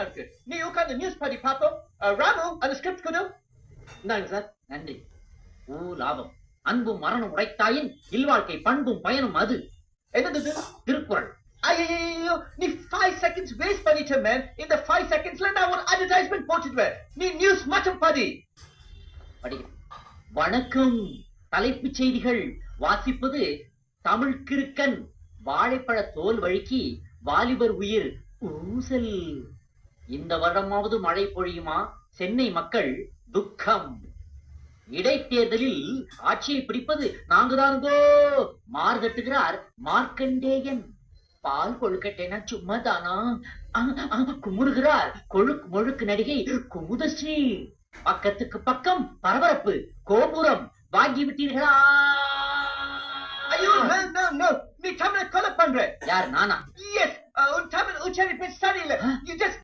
இருக்கு. நீ உட்கார்ந்து நியூஸ் படி பாப்போம் ராமு அந்த ஸ்கிரிப்ட் கொடு. இந்தாங்க சார். நன்றி. ஓ லாபம். அன்பும் மரணம் உடைத்தாயின் இல்வாழ்க்கை பண்பும் பயனும் அது. என்னது? திருக்குறள். ஐயோ நீ ஃபைவ் செகண்ட்ஸ் வேஸ்ட் பண்ணிட்ட மேன் இந்த ஃபைவ் செகண்ட்ஸ்ல நான் ஒரு அட்வர்டைஸ்மெண்ட் போட்டுடுவேன். நீ நியூஸ் மட்டும் படி. படிக்கிறேன் வணக்கம். தலைப்புச் செய்திகள். வாசிப்பது தமிழ் கிறுக்கன். வாழைப்பழ தோல் வழுக்கி வாலிபர் உயிர். ஊசல். இந்த வருடமாவது மழை பொழியுமா? சென்னை மக்கள் துக்கம். இடைத்தேர்தலில் ஆட்சியை பிடிப்பது நாங்கதானுங்கோ மார்கட்டுகிறார் மார்க்கண்டேயன் பால் கொழுக்கட்டைனா சும்மா தானா குமுறுகிறார் கொழுக்கு முழுக்கு நடிகை குமுதஸ்ரீ. பக்கத்துக்கு பக்கம் பரபரப்பு கோபுரம். வாங்கி விட்டீர்களா ஐயோ நீ தமிழை கொலை பண்ற. யார் நானா? எஸ் உன் தமிழ் உச்சரிப்பு சரியில்லை.